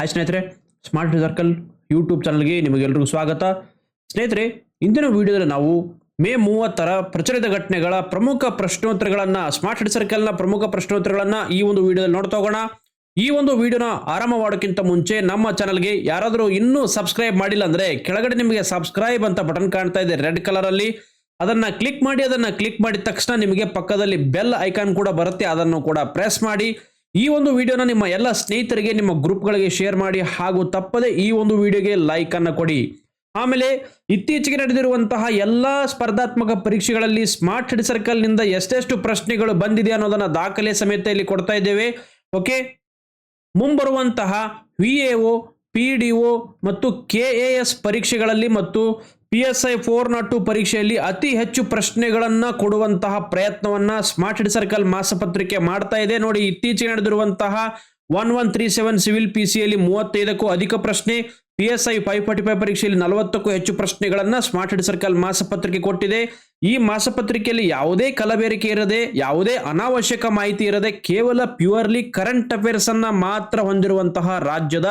Hi ಸ್ನೇಹಿತರೆ smart circle YouTube ಚಾನಲ್ಗೆ ನಿಮಗೆಲ್ಲರಿಗೂ ಸ್ವಾಗತ. ಸ್ನೇಹಿತರೆ, ಇಂದಿನ ವಿಡಿಯೋದಲ್ಲಿ ನಾವು ಮೇ ಮೂವತ್ತರ ಪ್ರಚಲಿತ ಘಟನೆಗಳ ಪ್ರಮುಖ ಪ್ರಶ್ನೋತ್ತರಗಳನ್ನು ಸ್ಮಾರ್ಟ್ ಸರ್ಕಲ್ನ ಪ್ರಮುಖ ಪ್ರಶ್ನೋತ್ತರಗಳನ್ನು ಈ ಒಂದು ವಿಡಿಯೋದಲ್ಲಿ ನೋಡ್ತಾ ಹೋಗೋಣ. ಈ ಒಂದು ವಿಡಿಯೋನ ಆರಂಭ ಮಾಡೋಕ್ಕಿಂತ ಮುಂಚೆ ನಮ್ಮ ಚಾನಲ್ಗೆ ಯಾರಾದರೂ ಇನ್ನೂ ಸಬ್ಸ್ಕ್ರೈಬ್ ಮಾಡಿಲ್ಲ ಅಂದರೆ ಕೆಳಗಡೆ ನಿಮಗೆ ಸಬ್ಸ್ಕ್ರೈಬ್ ಅಂತ ಬಟನ್ ಕಾಣ್ತಾ ಇದೆ ರೆಡ್ ಕಲರಲ್ಲಿ ಅದನ್ನು ಕ್ಲಿಕ್ ಮಾಡಿ, ಅದನ್ನು ಕ್ಲಿಕ್ ಮಾಡಿದ ತಕ್ಷಣ ನಿಮಗೆ ಪಕ್ಕದಲ್ಲಿ ಬೆಲ್ ಐಕಾನ್ ಕೂಡ ಬರುತ್ತೆ, ಅದನ್ನು ಕೂಡ ಪ್ರೆಸ್ ಮಾಡಿ. ಈ ಒಂದು ವಿಡಿಯೋನ ನಿಮ್ಮ ಎಲ್ಲ ಸ್ನೇಹಿತರಿಗೆ, ನಿಮ್ಮ ಗ್ರೂಪ್ಗಳಿಗೆ ಶೇರ್ ಮಾಡಿ ಹಾಗೂ ತಪ್ಪದೆ ಈ ಒಂದು ವಿಡಿಯೋಗೆ ಲೈಕ್ ಅನ್ನು ಕೊಡಿ. ಆಮೇಲೆ ಇತ್ತೀಚೆಗೆ ನಡೆದಿರುವಂತಹ ಎಲ್ಲ ಸ್ಪರ್ಧಾತ್ಮಕ ಪರೀಕ್ಷೆಗಳಲ್ಲಿ ಸ್ಮಾರ್ಟ್ ಹೆಡ್ ಸರ್ಕಲ್ನಿಂದ ಎಷ್ಟೆಷ್ಟು ಪ್ರಶ್ನೆಗಳು ಬಂದಿದೆ ಅನ್ನೋದನ್ನ ದಾಖಲೆ ಸಮೇತ ಇಲ್ಲಿ ಕೊಡ್ತಾ ಇದ್ದೇವೆ. ಓಕೆ ಮುಂಬರುವಂತಹ ವಿ ಎ ಪಿ ಡಿ ಮತ್ತು ಕೆ ಎ ಎಸ್ ಪರೀಕ್ಷೆಗಳಲ್ಲಿ ಮತ್ತು P S I four naught two ಪರೀಕ್ಷೆಯಲ್ಲಿ ಅತಿ ಹೆಚ್ಚು ಪ್ರಶ್ನೆಗಳನ್ನು ಕೊಡುವಂತಹ ಪ್ರಯತ್ನವನ್ನ ಸ್ಮಾರ್ಟ್ ಹಿಡ್ ಸರ್ಕಲ್ ಮಾಸಪತ್ರಿಕೆ ಮಾಡ್ತಾ ಇದೆ. ನೋಡಿ, ಇತ್ತೀಚೆಗೆ ನಡೆದಿರುವಂತಹ one one three seven civil P ಸಿಯಲ್ಲಿ ಮೂವತ್ತೈದಕ್ಕೂ ಅಧಿಕ ಪ್ರಶ್ನೆ P S I five forty five ಪರೀಕ್ಷೆಯಲ್ಲಿ ನಲವತ್ತಕ್ಕೂ ಹೆಚ್ಚು ಪ್ರಶ್ನೆಗಳನ್ನ ಸ್ಮಾರ್ಟ್ ಹೆಡ್ ಸರ್ಕಲ್ ಮಾಸಪತ್ರಿಕೆ ಕೊಟ್ಟಿದೆ. ಈ ಮಾಸಪತ್ರಿಕೆಯಲ್ಲಿ ಯಾವುದೇ ಕಲಬೇರಿಕೆ ಇರದೆ, ಯಾವುದೇ ಅನಾವಶ್ಯಕ ಮಾಹಿತಿ ಇರದೆ ಕೇವಲ ಪ್ಯೂರ್ಲಿ ಕರೆಂಟ್ ಅಫೇರ್ಸ್ ಅನ್ನ ಮಾತ್ರ ಹೊಂದಿರುವಂತಹ ರಾಜ್ಯದ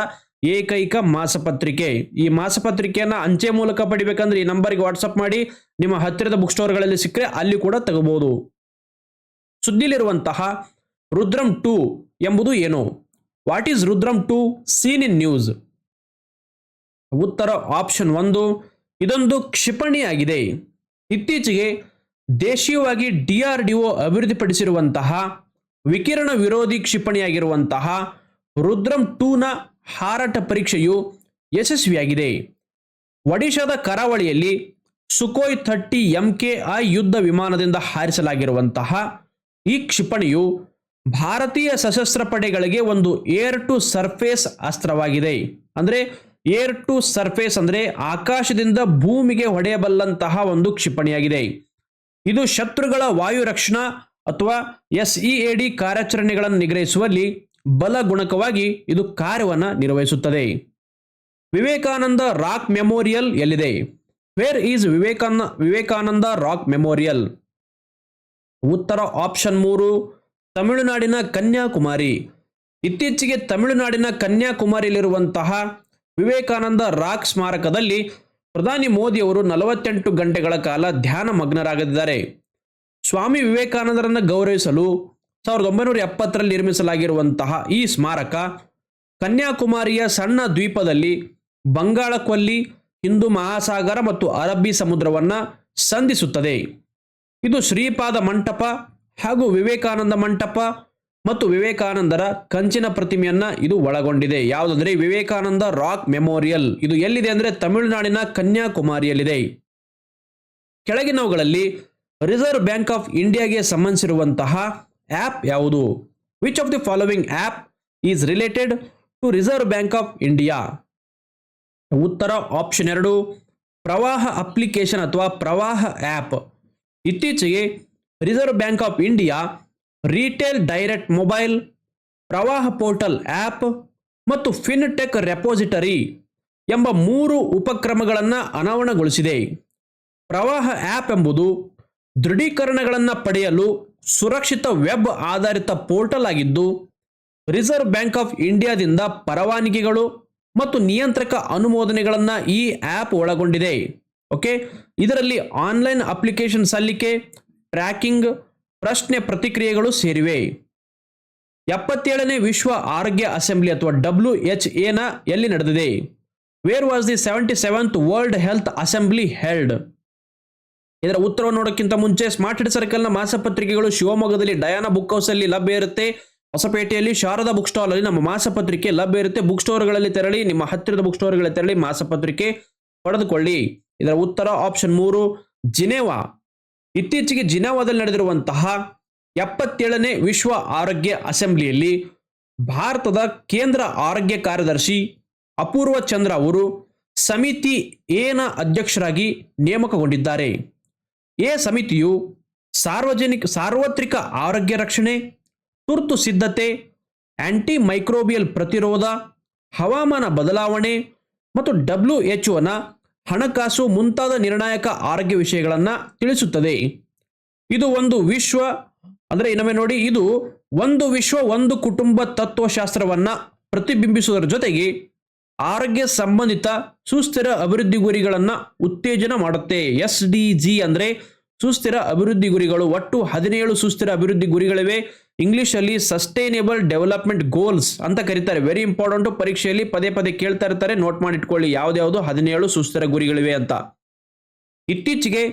ಏಕೈಕ ಮಾಸಪತ್ರಿಕೆ. ಈ ಮಾಸಪತ್ರಿಕೆಯನ್ನ ಅಂಚೆ ಮೂಲಕ ಪಡಿಬೇಕಂದ್ರೆ ಈ ನಂಬರ್ಗೆ ವಾಟ್ಸಪ್ ಮಾಡಿ, ನಿಮ್ಮ ಹತ್ತಿರದ ಬುಕ್ ಸ್ಟೋರ್ಗಳಲ್ಲಿ ಸಿಕ್ಕರೆ ಅಲ್ಲಿ ಕೂಡ ತಗಬಹುದು ಸುದ್ದಿಲಿರುವಂತಹ ರುದ್ರಂ ಟು ಎಂಬುದು ಏನು? What is Rudram two? Seen in news ಉತ್ತರ ಆಪ್ಷನ್ ಒಂದು. ಇದೊಂದು ಕ್ಷಿಪಣಿಯಾಗಿದೆ. ಇತ್ತೀಚೆಗೆ ದೇಶೀಯವಾಗಿ ಡಿಆರ್ಡಿಒ ಅಭಿವೃದ್ಧಿಪಡಿಸಿರುವಂತಹ ವಿಕಿರಣ ವಿರೋಧಿ ಕ್ಷಿಪಣಿಯಾಗಿರುವಂತಹ ರುದ್ರಂ ಟೂನ ಹಾರಾಟ ಪರೀಕ್ಷೆಯು ಯಶಸ್ವಿಯಾಗಿದೆ. ಒಡಿಶಾದ ಕರಾವಳಿಯಲ್ಲಿ Sukhoi thirty M K I ಯುದ್ಧ ವಿಮಾನದಿಂದ ಹಾರಿಸಲಾಗಿರುವಂತಹ ಈ ಕ್ಷಿಪಣಿಯು ಭಾರತೀಯ ಸಶಸ್ತ್ರ ಪಡೆಗಳಿಗೆ ಒಂದು ಏರ್ ಟು ಸರ್ಫೇಸ್ ಅಸ್ತ್ರವಾಗಿದೆ. ಅಂದರೆ ಏರ್ ಟು ಸರ್ಫೇಸ್ ಅಂದರೆ ಆಕಾಶದಿಂದ ಭೂಮಿಗೆ ಹೊಡೆಯಬಲ್ಲಂತಹ ಒಂದು ಕ್ಷಿಪಣಿಯಾಗಿದೆ. ಇದು ಶತ್ರುಗಳ ವಾಯು ರಕ್ಷಣಾ ಅಥವಾ ಎಸ್ಇಎಡಿ ಕಾರ್ಯಾಚರಣೆಗಳನ್ನು ನಿಗ್ರಹಿಸುವಲ್ಲಿ ಬಲ ಗುಣಕವಾಗಿ ಇದು ಕಾರ್ಯವನ್ನು ನಿರ್ವಹಿಸುತ್ತದೆ. ವಿವೇಕಾನಂದ ರಾಕ್ ಮೆಮೋರಿಯಲ್ ಎಲ್ಲಿದೆ? Where is Vivekananda Vivekananda rock memorial? ಉತ್ತರ ಆಪ್ಷನ್ ಮೂರು, ತಮಿಳುನಾಡಿನ ಕನ್ಯಾಕುಮಾರಿ. ಇತ್ತೀಚೆಗೆ ತಮಿಳುನಾಡಿನ ಕನ್ಯಾಕುಮಾರಿಯಲ್ಲಿರುವಂತಹ ವಿವೇಕಾನಂದ ರಾಕ್ ಸ್ಮಾರಕದಲ್ಲಿ ಪ್ರಧಾನಿ ಮೋದಿಯವರು ನಲವತ್ತೆಂಟು ಗಂಟೆಗಳ ಕಾಲ ಧ್ಯಾನ ಮಗ್ನರಾಗದಿದ್ದಾರೆ ಸ್ವಾಮಿ ವಿವೇಕಾನಂದರನ್ನು ಗೌರವಿಸಲು ಸಾವಿರದ ಒಂಬೈನೂರ ಎಪ್ಪತ್ತರಲ್ಲಿ ನಿರ್ಮಿಸಲಾಗಿರುವಂತಹ ಈ ಸ್ಮಾರಕ ಕನ್ಯಾಕುಮಾರಿಯ ಸಣ್ಣ ದ್ವೀಪದಲ್ಲಿ ಬಂಗಾಳ ಕೊಲ್ಲಿ ಹಿಂದೂ ಮಹಾಸಾಗರ ಮತ್ತು ಅರಬ್ಬಿ ಸಮುದ್ರವನ್ನು ಸಂಧಿಸುತ್ತದೆ. ಇದು ಶ್ರೀಪಾದ ಮಂಟಪ ಹಾಗೂ ವಿವೇಕಾನಂದ ಮಂಟಪ ಮತ್ತು ವಿವೇಕಾನಂದರ ಕಂಚಿನ ಪ್ರತಿಮೆಯನ್ನ ಇದು ಒಳಗೊಂಡಿದೆ. ಯಾವುದಂದ್ರೆ ವಿವೇಕಾನಂದ ರಾಕ್ ಮೆಮೋರಿಯಲ್. ಇದು ಎಲ್ಲಿದೆ ಅಂದ್ರೆ ತಮಿಳುನಾಡಿನ ಕನ್ಯಾಕುಮಾರಿಯಲ್ಲಿದೆ. ಕೆಳಗಿನವುಗಳಲ್ಲಿ ರಿಸರ್ವ್ ಬ್ಯಾಂಕ್ ಆಫ್ ಇಂಡಿಯಾಗೆ ಸಂಬಂಧಿಸಿರುವಂತಹ ಆಪ್ ಯಾವುದು? Which of the following app is related to reserve bank of India ಉತ್ತರ ಆಪ್ಷನ್ ಎರಡು, ಪ್ರವಾಹ ಅಪ್ಲಿಕೇಶನ್ ಅಥವಾ ಪ್ರವಾಹ ಆ್ಯಪ್ ಇತ್ತೀಚೆಗೆ reserve bank of India retail direct mobile Pravaah portal app ಮತ್ತು ಫಿನ್ಟೆಕ್ ರೆಪೋಸಿಟರಿ ಎಂಬ ಮೂರು ಉಪಕ್ರಮಗಳನ್ನು ಅನಾವರಣಗೊಳಿಸಿದೆ. ಪ್ರವಾಹ ಆ್ಯಪ್ ಎಂಬುದು ದೃಢೀಕರಣಗಳನ್ನು ಪಡೆಯಲು ಸುರಕ್ಷಿತ ವೆಬ್ ಆಧಾರಿತ ಪೋರ್ಟಲ್ ಆಗಿದ್ದು, ರಿಸರ್ವ್ ಬ್ಯಾಂಕ್ ಆಫ್ ಇಂಡಿಯಾದಿಂದ ಪರವಾನಗಿಗಳು ಮತ್ತು ನಿಯಂತ್ರಕ ಅನುಮೋದನೆಗಳನ್ನು ಈ ಆ್ಯಪ್ ಒಳಗೊಂಡಿದೆ. ಓಕೆ? ಇದರಲ್ಲಿ ಆನ್ಲೈನ್ ಅಪ್ಲಿಕೇಶನ್ ಸಲ್ಲಿಕೆ, ಟ್ರ್ಯಾಕಿಂಗ್, ಪ್ರಶ್ನೆ ಪ್ರತಿಕ್ರಿಯೆಗಳು ಸೇರಿವೆ. ಎಪ್ಪತ್ತೇಳನೇ ವಿಶ್ವ ಆರೋಗ್ಯ ಅಸೆಂಬ್ಲಿ ಅಥವಾ ಡಬ್ಲ್ಯೂ ಎಚ್ ಎನ ಎಲ್ಲಿ ನಡೆದಿದೆ? Where was the seventy seventh world health assembly held ಇದರ ಉತ್ತರವನ್ನು ನೋಡೋಕ್ಕಿಂತ ಮುಂಚೆ ಸ್ಮಾರ್ಟ್ ಹಿಡ್ ಸರ್ಕಲ್ನ ಮಾಸಪತ್ರಿಕೆಗಳು ಶಿವಮೊಗ್ಗದಲ್ಲಿ ಡಯಾನಾ ಬುಕ್ ಹೌಸ್ ಅಲ್ಲಿ ಲಭ್ಯ ಇರುತ್ತೆ. ಹೊಸಪೇಟೆಯಲ್ಲಿ ಶಾರದಾ ಬುಕ್ ಸ್ಟಾಲ್ ಅಲ್ಲಿ ನಮ್ಮ ಮಾಸಪತ್ರಿಕೆ ಲಭ್ಯ ಇರುತ್ತೆ. ಬುಕ್ ಸ್ಟೋರ್ಗಳಲ್ಲಿ ತೆರಳಿ, ನಿಮ್ಮ ಹತ್ತಿರದ ಬುಕ್ ಸ್ಟೋರ್ಗಳಲ್ಲಿ ತೆರಳಿ ಮಾಸಪತ್ರಿಕೆ ಪಡೆದುಕೊಳ್ಳಿ. ಇದರ ಉತ್ತರ ಆಪ್ಷನ್ ಮೂರು, ಜಿನೆವಾ. ಇತ್ತೀಚೆಗೆ ಜಿನೆವಾದಲ್ಲಿ ನಡೆದಿರುವಂತಹ ಎಪ್ಪತ್ತೇಳನೇ ವಿಶ್ವ ಆರೋಗ್ಯ ಅಸೆಂಬ್ಲಿಯಲ್ಲಿ ಭಾರತದ ಕೇಂದ್ರ ಆರೋಗ್ಯ ಕಾರ್ಯದರ್ಶಿ ಅಪೂರ್ವ ಚಂದ್ರ ಅವರು ಸಮಿತಿ ಏನ ಅಧ್ಯಕ್ಷರಾಗಿ ನೇಮಕಗೊಂಡಿದ್ದಾರೆ. ಎ ಸಮಿತಿಯು ಸಾರ್ವಜನಿಕ, ಸಾರ್ವತ್ರಿಕ ಆರೋಗ್ಯ ರಕ್ಷಣೆ, ತುರ್ತು ಸಿದ್ಧತೆ ಆಂಟಿ ಮೈಕ್ರೋಬಿಯಲ್ ಪ್ರತಿರೋಧ, ಹವಾಮಾನ ಬದಲಾವಣೆ ಮತ್ತು ಡಬ್ಲ್ಯೂ ಎಚ್ ಒನ ಹಣಕಾಸು ಮುಂತಾದ ನಿರ್ಣಾಯಕ ಆರೋಗ್ಯ ವಿಷಯಗಳನ್ನು ತಿಳಿಸುತ್ತದೆ. ಇದು ಒಂದು ವಿಶ್ವ, ಅಂದರೆ ಇನ್ನೊಮ್ಮೆ ನೋಡಿ, ಇದು ಒಂದು ವಿಶ್ವ, ಒಂದು ಕುಟುಂಬ ತತ್ವಶಾಸ್ತ್ರವನ್ನು ಪ್ರತಿಬಿಂಬಿಸುವುದರ ಜೊತೆಗೆ ಆರೋಗ್ಯ ಸಂಬಂಧಿತ ಸುಸ್ಥಿರ ಅಭಿವೃದ್ಧಿ ಗುರಿಗಳನ್ನು ಉತ್ತೇಜನ ಮಾಡುತ್ತೆ. ಎಸ್ ಡಿ ಜಿ ಅಂದರೆ ಸುಸ್ಥಿರ ಅಭಿವೃದ್ಧಿ ಗುರಿಗಳು. ಒಟ್ಟು ಹದಿನೇಳು ಸುಸ್ಥಿರ ಅಭಿವೃದ್ಧಿ ಗುರಿಗಳಿವೆ. ಇಂಗ್ಲಿಷಲ್ಲಿ ಸಸ್ಟೈನೇಬಲ್ ಡೆವಲಪ್ಮೆಂಟ್ ಗೋಲ್ಸ್ ಅಂತ ಕರೀತಾರೆ. ವೆರಿ ಇಂಪಾರ್ಟೆಂಟ್ ಪರೀಕ್ಷೆಯಲ್ಲಿ ಪದೇ ಪದೇ ಕೇಳ್ತಾ ಇರ್ತಾರೆ. ನೋಟ್ ಮಾಡಿಟ್ಕೊಳ್ಳಿ. ಯಾವುದ್ಯಾವುದು ಹದಿನೇಳು ಸುಸ್ಥಿರ ಗುರಿಗಳಿವೆ ಅಂತ. ಇತ್ತೀಚೆಗೆ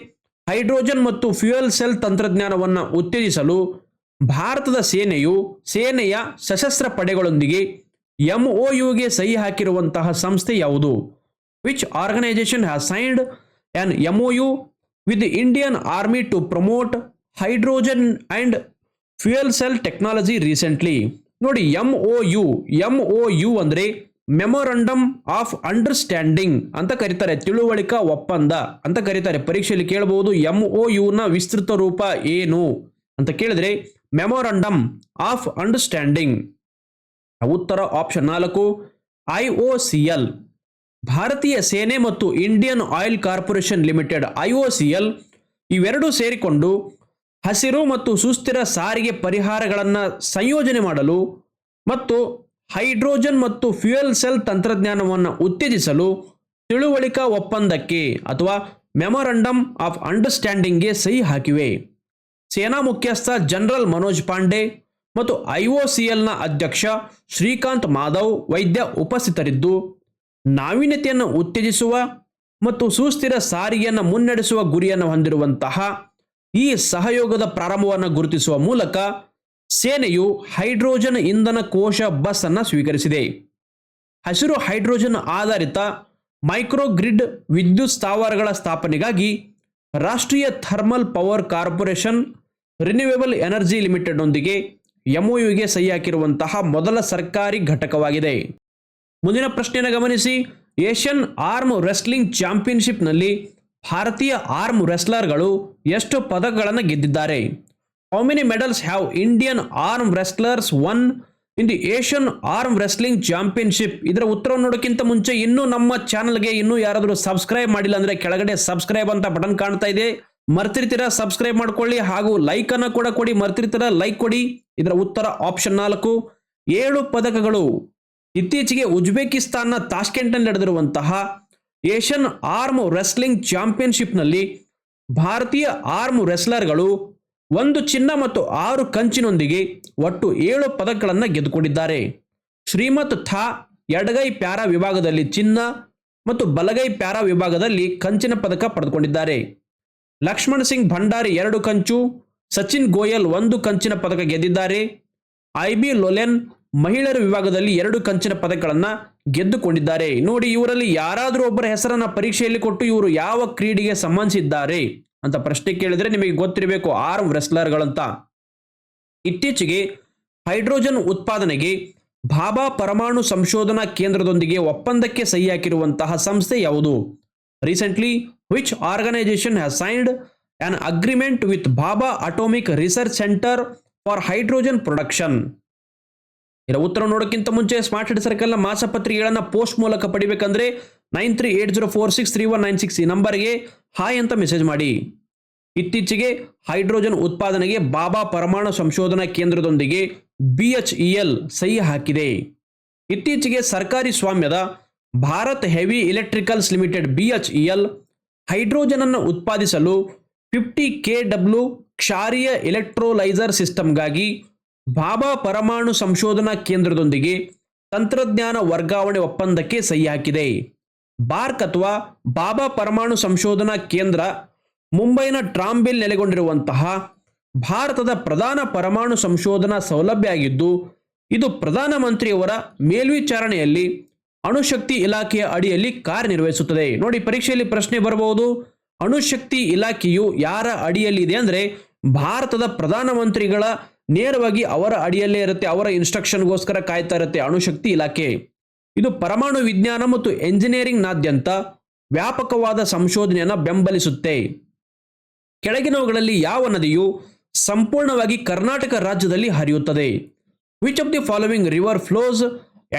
ಹೈಡ್ರೋಜನ್ ಮತ್ತು ಫ್ಯೂಯಲ್ ಸೆಲ್ ತಂತ್ರಜ್ಞಾನವನ್ನು ಉತ್ತೇಜಿಸಲು ಭಾರತದ ಸೇನೆಯು ಸೇನೆಯ ಸಶಸ್ತ್ರ ಪಡೆಗಳೊಂದಿಗೆ ಎಂಒಯುಗೆ ಸಹಿ ಹಾಕಿರುವಂತಹ ಸಂಸ್ಥೆ ಯಾವುದು? Which organisation has signed an U with Indian army to promote hydrogen and fuel cell technology recently ನೋಡಿ M O U M O U ಅಂದರೆ ಮೆಮೊರಂಡಮ್ ಆಫ್ ಅಂಡರ್ಸ್ಟ್ಯಾಂಡಿಂಗ್ ಅಂತ ಕರೀತಾರೆ. ತಿಳುವಳಿಕಾ ಒಪ್ಪಂದ ಅಂತ ಕರೀತಾರೆ. ಪರೀಕ್ಷೆಯಲ್ಲಿ ಕೇಳಬಹುದು ಎಂ ಒ ನ ವಿಸ್ತೃತ ರೂಪ ಏನು ಅಂತ ಕೇಳಿದ್ರೆ ಮೆಮೊರಂಡಮ್ ಆಫ್ ಅಂಡರ್ಸ್ಟ್ಯಾಂಡಿಂಗ್ ಉತ್ತರ ಆಪ್ಷನ್ ನಾಲ್ಕು ಐ ಒ ಸಿ ಎಲ್ ಭಾರತೀಯ ಸೇನೆ ಮತ್ತು Indian oil corporation limited I O C L ಇವೆರಡೂ ಸೇರಿಕೊಂಡು ಹಸಿರು ಮತ್ತು ಸುಸ್ಥಿರ ಸಾರಿಗೆ ಪರಿಹಾರಗಳನ್ನು ಸಂಯೋಜನೆ ಮಾಡಲು ಮತ್ತು ಹೈಡ್ರೋಜನ್ ಮತ್ತು ಫ್ಯೂಯಲ್ ಸೆಲ್ ತಂತ್ರಜ್ಞಾನವನ್ನು ಉತ್ತೇಜಿಸಲು ತಿಳುವಳಿಕಾ ಒಪ್ಪಂದಕ್ಕೆ ಅಥವಾ ಮೆಮೊರಂಡಮ್ ಆಫ್ ಅಂಡರ್ಸ್ಟ್ಯಾಂಡಿಂಗ್ಗೆ ಸಹಿ ಹಾಕಿವೆ. ಸೇನಾ ಮುಖ್ಯಸ್ಥ ಜನರಲ್ ಮನೋಜ್ ಪಾಂಡೆ ಮತ್ತು ಐಒಸಿಎಲ್ನ ಅಧ್ಯಕ್ಷ ಶ್ರೀಕಾಂತ್ ಮಾಧವ್ ವೈದ್ಯ ಉಪಸ್ಥಿತರಿದ್ದು, ನಾವೀನ್ಯತೆಯನ್ನು ಉತ್ತೇಜಿಸುವ ಮತ್ತು ಸುಸ್ಥಿರ ಸಾರಿಗೆಯನ್ನು ಮುನ್ನಡೆಸುವ ಗುರಿಯನ್ನು ಹೊಂದಿರುವಂತಹ ಈ ಸಹಯೋಗದ ಪ್ರಾರಂಭವನ್ನು ಗುರುತಿಸುವ ಮೂಲಕ ಸೇನೆಯು ಹೈಡ್ರೋಜನ್ ಇಂಧನ ಕೋಶ ಬಸ್ ಅನ್ನು ಸ್ವೀಕರಿಸಿದೆ. ಹಸಿರು ಹೈಡ್ರೋಜನ್ ಆಧಾರಿತ ಮೈಕ್ರೋಗ್ರಿಡ್ ವಿದ್ಯುತ್ ಸ್ಥಾವರಗಳ ಸ್ಥಾಪನೆಗಾಗಿ ರಾಷ್ಟ್ರೀಯ thermal power corporation renewable energy ಲಿಮಿಟೆಡ್ನೊಂದಿಗೆ ಎಂಒಯುಗೆ ಸಹಿ ಹಾಕಿರುವಂತಹ ಮೊದಲ ಸರ್ಕಾರಿ ಘಟಕವಾಗಿದೆ. ಮುಂದಿನ ಪ್ರಶ್ನೆಯನ್ನು ಗಮನಿಸಿ. ಏಷ್ಯನ್ ಆರ್ಮ್ ರೆಸ್ಲಿಂಗ್ ಚಾಂಪಿಯನ್ಶಿಪ್ನಲ್ಲಿ ಭಾರತೀಯ ಆರ್ಮ್ ರೆಸ್ಲರ್ಗಳು ಎಷ್ಟು ಪದಕಗಳನ್ನು ಗೆದ್ದಿದ್ದಾರೆ? How many medals have Indian arm wrestlers won in the Asian arm wrestling championship ಇದರ ಉತ್ತರವನ್ನು ನೋಡೋಕ್ಕಿಂತ ಮುಂಚೆ ಇನ್ನೂ ನಮ್ಮ ಚಾನಲ್ಗೆ ಇನ್ನೂ ಯಾರಾದರೂ ಸಬ್ಸ್ಕ್ರೈಬ್ ಮಾಡಿಲ್ಲ ಅಂದರೆ ಕೆಳಗಡೆ ಸಬ್ಸ್ಕ್ರೈಬ್ ಅಂತ ಬಟನ್ ಕಾಣ್ತಾ ಇದೆ. ಮರ್ತಿರ್ತೀರಾ ಸಬ್ಸ್ಕ್ರೈಬ್ ಮಾಡ್ಕೊಳ್ಳಿ ಹಾಗೂ ಲೈಕ್ ಅನ್ನ ಕೂಡ ಕೊಡಿ. ಮರ್ತಿರ್ತೀರಾ ಲೈಕ್ ಕೊಡಿ. ಇದರ ಉತ್ತರ ಆಪ್ಷನ್ ನಾಲ್ಕು. ಏಳು ಪದಕಗಳು. ಇತ್ತೀಚೆಗೆ ಉಜ್ಬೇಕಿಸ್ತಾನ್ನ ತಾಷ್ಕೆಂಟ್ನಲ್ಲಿ ನಡೆದಿರುವಂತಹ ಏಷ್ಯನ್ ಆರ್ಮ್ ರೆಸ್ಲಿಂಗ್ ಚಾಂಪಿಯನ್ಶಿಪ್ನಲ್ಲಿ ಭಾರತೀಯ ಆರ್ಮ್ ರೆಸ್ಲರ್ಗಳು ಒಂದು ಚಿನ್ನ ಮತ್ತು ಆರು ಕಂಚಿನೊಂದಿಗೆ ಒಟ್ಟು ಏಳು ಪದಕಗಳನ್ನು ಗೆದ್ದುಕೊಂಡಿದ್ದಾರೆ. ಶ್ರೀಮತ್ ಥಾ ಎಡಗೈ ಪ್ಯಾರಾ ವಿಭಾಗದಲ್ಲಿ ಚಿನ್ನ ಮತ್ತು ಬಲಗೈ ಪ್ಯಾರಾ ವಿಭಾಗದಲ್ಲಿ ಕಂಚಿನ ಪದಕ ಪಡೆದುಕೊಂಡಿದ್ದಾರೆ. ಲಕ್ಷ್ಮಣ್ ಸಿಂಗ್ ಭಂಡಾರಿ ಎರಡು ಕಂಚು, ಸಚಿನ್ ಗೋಯಲ್ ಒಂದು ಕಂಚಿನ ಪದಕ ಗೆದ್ದಿದ್ದಾರೆ. ಐ ಬಿ ಲೊಲೆನ್ ಮಹಿಳೆಯರ ವಿಭಾಗದಲ್ಲಿ ಎರಡು ಕಂಚಿನ ಪದಕಗಳನ್ನು ಗೆದ್ದುಕೊಂಡಿದ್ದಾರೆ. ನೋಡಿ, ಇವರಲ್ಲಿ ಯಾರಾದರೂ ಒಬ್ಬರ ಹೆಸರನ್ನ ಪರೀಕ್ಷೆಯಲ್ಲಿ ಕೊಟ್ಟು ಇವರು ಯಾವ ಕ್ರೀಡೆಗೆ ಸಂಬಂಧಿಸಿದ್ದಾರೆ ಅಂತ ಪ್ರಶ್ನೆ ಕೇಳಿದರೆ ನಿಮಗೆ ಗೊತ್ತಿರಬೇಕು ಆರ್ಮ್ ರೆಸ್ಲರ್ಗಳಂತ. ಇತ್ತೀಚೆಗೆ ಹೈಡ್ರೋಜನ್ ಉತ್ಪಾದನೆಗೆ ಭಾಬಾ ಪರಮಾಣು ಸಂಶೋಧನಾ ಕೇಂದ್ರದೊಂದಿಗೆ ಒಪ್ಪಂದಕ್ಕೆ ಸಹಿ ಹಾಕಿರುವಂತಹ ಸಂಸ್ಥೆ ಯಾವುದು? Recently which organisation has signed an agreement with Bhabha atomic research centre for hydrogen production ಇದರ ಉತ್ತರ ನೋಡೋಕ್ಕಿಂತ ಮುಂಚೆ ಸ್ಮಾರ್ಟ್ ಹಿಡ್ ಸರ್ಕಲ್ನ ಮಾಸಪತ್ರಿಕೆಗಳನ್ನು ಪೋಸ್ಟ್ ಮೂಲಕ ಪಡಿಬೇಕಂದ್ರೆ nine three eight zero four six three one nine six ಈ ನಂಬರ್ಗೆ ಹಾಯ್ ಅಂತ ಮೆಸೇಜ್ ಮಾಡಿ. ಇತ್ತೀಚೆಗೆ ಹೈಡ್ರೋಜನ್ ಉತ್ಪಾದನೆಗೆ ಬಾಬಾ ಪರಮಾಣು ಸಂಶೋಧನಾ ಕೇಂದ್ರದೊಂದಿಗೆ ಬಿಎಚ್ಇಎಲ್ ಸಹಿ ಹಾಕಿದೆ. ಇತ್ತೀಚೆಗೆ ಸರ್ಕಾರಿ ಸ್ವಾಮ್ಯದ Bharat heavy electricals limited BHEL hydrogen ಅನ್ನು ಉತ್ಪಾದಿಸಲು ಫಿಫ್ಟಿ ಕೆ ಡಬ್ಲ್ಯೂ ಕ್ಷಾರೀಯ ಎಲೆಕ್ಟ್ರೋಲೈಸರ್ ಸಿಸ್ಟಮ್ಗಾಗಿ ಬಾಬಾ ಪರಮಾಣು ಸಂಶೋಧನಾ ಕೇಂದ್ರದೊಂದಿಗೆ ತಂತ್ರಜ್ಞಾನ ವರ್ಗಾವಣೆ ಒಪ್ಪಂದಕ್ಕೆ ಸಹಿ ಹಾಕಿದೆ ಬಾರ್ಕ್ ಅಥವಾ ಬಾಬಾ ಪರಮಾಣು ಸಂಶೋಧನಾ ಕೇಂದ್ರ ಮುಂಬೈನ ಟ್ರಾಂಬಿಲ್ ನೆಲೆಗೊಂಡಿರುವಂತಹ ಭಾರತದ ಪ್ರಧಾನ ಪರಮಾಣು ಸಂಶೋಧನಾ ಸೌಲಭ್ಯ ಆಗಿದ್ದು, ಇದು ಪ್ರಧಾನಮಂತ್ರಿಯವರ ಮೇಲ್ವಿಚಾರಣೆಯಲ್ಲಿ ಅಣುಶಕ್ತಿ ಇಲಾಖೆಯ ಅಡಿಯಲ್ಲಿ ಕಾರ್ಯನಿರ್ವಹಿಸುತ್ತದೆ. ನೋಡಿ, ಪರೀಕ್ಷೆಯಲ್ಲಿ ಪ್ರಶ್ನೆ ಬರಬಹುದು. ಅಣುಶಕ್ತಿ ಇಲಾಖೆಯು ಯಾರ ಅಡಿಯಲ್ಲಿ ಇದೆ ಅಂದರೆ ಭಾರತದ ಪ್ರಧಾನಮಂತ್ರಿಗಳ ನೇರವಾಗಿ ಅವರ ಅಡಿಯಲ್ಲೇ ಇರುತ್ತೆ, ಅವರ ಇನ್ಸ್ಟ್ರಕ್ಷನ್ಗೋಸ್ಕರ ಕಾಯ್ತಾ ಇರುತ್ತೆ ಅಣುಶಕ್ತಿ ಇಲಾಖೆ. ಇದು ಪರಮಾಣು ವಿಜ್ಞಾನ ಮತ್ತು ಎಂಜಿನಿಯರಿಂಗ್ನಾದ್ಯಂತ ವ್ಯಾಪಕವಾದ ಸಂಶೋಧನೆಯನ್ನು ಬೆಂಬಲಿಸುತ್ತೆ. ಕೆಳಗಿನವುಗಳಲ್ಲಿ ಯಾವ ನದಿಯು ಸಂಪೂರ್ಣವಾಗಿ ಕರ್ನಾಟಕ ರಾಜ್ಯದಲ್ಲಿ ಹರಿಯುತ್ತದೆ? Which of the following river flows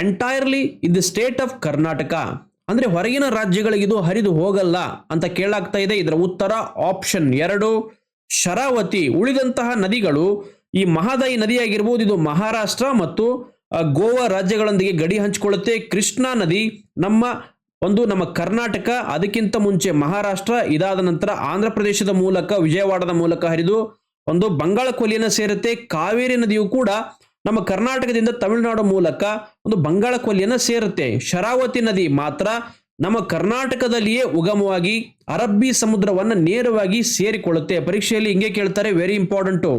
entirely in the state of Karnataka ಅಂದ್ರೆ ಹೊರಗಿನ ರಾಜ್ಯಗಳಿಗೆ ಇದು ಹರಿದು ಹೋಗಲ್ಲ ಅಂತ ಕೇಳಾಗ್ತಾ ಇದೆ. ಇದರ ಉತ್ತರ ಆಪ್ಷನ್ ಎರಡು, ಶರಾವತಿ. ಉಳಿದಂತಹ ನದಿಗಳು ಈ ಮಹದಾಯಿ ನದಿಯಾಗಿರ್ಬೋದು, ಇದು ಮಹಾರಾಷ್ಟ್ರ ಮತ್ತು ಗೋವಾ ರಾಜ್ಯಗಳೊಂದಿಗೆ ಗಡಿ ಹಂಚಿಕೊಳ್ಳುತ್ತೆ. ಕೃಷ್ಣಾ ನದಿ ನಮ್ಮ ಒಂದು ನಮ್ಮ ಕರ್ನಾಟಕ, ಅದಕ್ಕಿಂತ ಮುಂಚೆ ಮಹಾರಾಷ್ಟ್ರ, ಇದಾದ ನಂತರ ಆಂಧ್ರ ಪ್ರದೇಶದ ಮೂಲಕ, ವಿಜಯವಾಡದ ಮೂಲಕ ಹರಿದು ಒಂದು ಬಂಗಾಳ ಕೊಲ್ಲಿಯನ್ನು ಸೇರುತ್ತೆ. ಕಾವೇರಿ ನದಿಯು ಕೂಡ ನಮ್ಮ ಕರ್ನಾಟಕದಿಂದ ತಮಿಳುನಾಡು ಮೂಲಕ ಒಂದು ಬಂಗಾಳ ಕೊಲ್ಲಿಯನ್ನು ಸೇರುತ್ತೆ. ಶರಾವತಿ ನದಿ ಮಾತ್ರ ನಮ್ಮ ಕರ್ನಾಟಕದಲ್ಲಿಯೇ ಉಗಮವಾಗಿ ಅರಬ್ಬಿ ಸಮುದ್ರವನ್ನು ನೇರವಾಗಿ ಸೇರಿಕೊಳ್ಳುತ್ತೆ. ಪರೀಕ್ಷೆಯಲ್ಲಿ ಹಿಂಗೆ ಕೇಳ್ತಾರೆ ವೆರಿ ಇಂಪಾರ್ಟೆಂಟು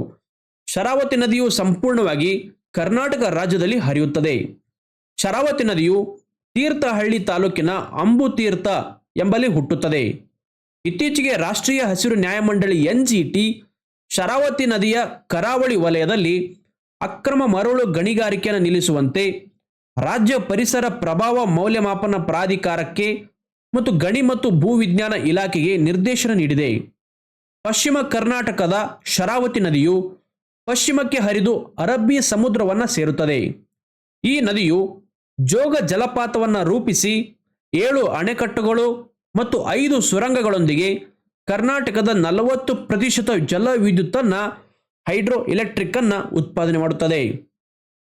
ಶರಾವತಿ ನದಿಯು ಸಂಪೂರ್ಣವಾಗಿ ಕರ್ನಾಟಕ ರಾಜ್ಯದಲ್ಲಿ ಹರಿಯುತ್ತದೆ. ಶರಾವತಿ ನದಿಯು ತೀರ್ಥಹಳ್ಳಿ ತಾಲೂಕಿನ ಅಂಬುತೀರ್ಥ ಎಂಬಲ್ಲಿ ಹುಟ್ಟುತ್ತದೆ. ಇತ್ತೀಚೆಗೆ ರಾಷ್ಟ್ರೀಯ ಹಸಿರು ನ್ಯಾಯಮಂಡಳಿ ಎನ್ಜಿಟಿ ಶರಾವತಿ ನದಿಯ ಕರಾವಳಿ ವಲಯದಲ್ಲಿ ಅಕ್ರಮ ಮರಳು ಗಣಿಗಾರಿಕೆಯನ್ನು ನಿಲ್ಲಿಸುವಂತೆ ರಾಜ್ಯ ಪರಿಸರ ಪ್ರಭಾವ ಮೌಲ್ಯಮಾಪನ ಪ್ರಾಧಿಕಾರಕ್ಕೆ ಮತ್ತು ಗಣಿ ಮತ್ತು ಭೂವಿಜ್ಞಾನ ಇಲಾಖೆಗೆ ನಿರ್ದೇಶನ ನೀಡಿದೆ. ಪಶ್ಚಿಮ ಕರ್ನಾಟಕದ ಶರಾವತಿ ನದಿಯು ಪಶ್ಚಿಮಕ್ಕೆ ಹರಿದು ಅರಬ್ಬಿ ಸಮುದ್ರವನ್ನು ಸೇರುತ್ತದೆ. ಈ ನದಿಯು ಜೋಗ ಜಲಪಾತವನ್ನು ರೂಪಿಸಿ ಏಳು ಅಣೆಕಟ್ಟುಗಳು ಮತ್ತು ಐದು ಸುರಂಗಗಳೊಂದಿಗೆ ಕರ್ನಾಟಕದ ನಲವತ್ತು ಪ್ರತಿಶತ ಜಲ ವಿದ್ಯುತ್ತನ್ನು ಹೈಡ್ರೋ ಎಲೆಕ್ಟ್ರಿಕ್ ಅನ್ನ ಉತ್ಪಾದನೆ ಮಾಡುತ್ತದೆ.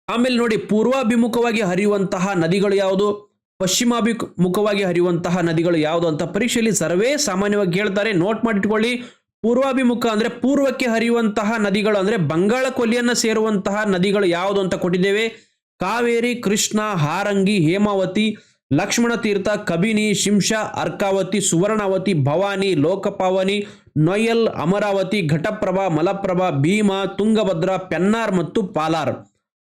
ಆಮೇಲೆ ನೋಡಿ, ಪೂರ್ವಾಭಿಮುಖವಾಗಿ ಹರಿಯುವಂತಹ ನದಿಗಳು ಯಾವುದು? ಪಶ್ಚಿಮಾಭಿಮುಖವಾಗಿ ಹರಿಯುವಂತಹ ನದಿಗಳು ಯಾವುದು ಅಂತ ಪರೀಕ್ಷೆಯಲ್ಲಿ ಸರ್ವೇ ಸಾಮಾನ್ಯವಾಗಿ ಕೇಳ್ತಾರೆ ನೋಟ್ ಮಾಡಿಟ್ಕೊಳ್ಳಿ. ಪೂರ್ವಾಭಿಮುಖ ಅಂದ್ರೆ ಪೂರ್ವಕ್ಕೆ ಹರಿಯುವಂತಹ ನದಿಗಳು ಅಂದ್ರೆ ಬಂಗಾಳ ಕೊಲ್ಲಿಯನ್ನು ಸೇರುವಂತಹ ನದಿಗಳು ಯಾವುದು ಅಂತ ಕೊಟ್ಟಿದ್ದೇವೆ. ಕಾವೇರಿ, ಕೃಷ್ಣ, ಹಾರಂಗಿ, ಹೇಮಾವತಿ, ಲಕ್ಷ್ಮಣ ತೀರ್ಥ, ಕಬಿನಿ, ಶಿಂಷ, ಅರ್ಕಾವತಿ, ಸುವರ್ಣಾವತಿ, ಭವಾನಿ, ಲೋಕಪಾವನಿ ನೊಯಲ್ ಅಮರಾವತಿ, ಘಟಪ್ರಭಾ, ಮಲಪ್ರಭಾ, ಭೀಮಾ, ತುಂಗಭದ್ರಾ, ಪೆನ್ನಾರ್ ಮತ್ತು ಪಾಲಾರ್.